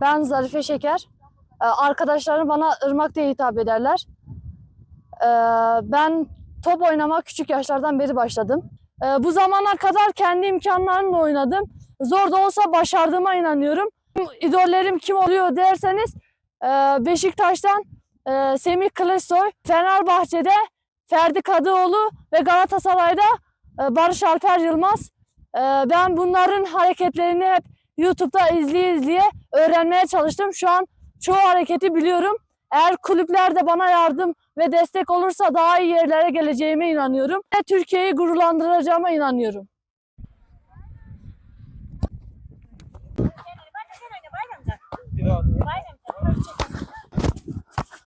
Ben Zarife Şeker. Ee, Arkadaşlarım bana Irmak diye hitap ederler. Ee, Ben top oynama küçük yaşlardan beri başladım. Ee, Bu zamana kadar kendi imkanlarımla oynadım. Zor da olsa başardığıma inanıyorum. İdollerim kim oluyor derseniz e, Beşiktaş'tan e, Semih Kılıçsoy, Fenerbahçe'de Ferdi Kadıoğlu ve Galatasaray'da e, Barış Alper Yılmaz. E, Ben bunların hareketlerini hep YouTube'da izleye izleye öğrenmeye çalıştım. Şu an çoğu hareketi biliyorum. Eğer kulüpler de bana yardım ve destek olursa daha iyi yerlere geleceğime inanıyorum. Ve Türkiye'yi gururlandıracağıma inanıyorum.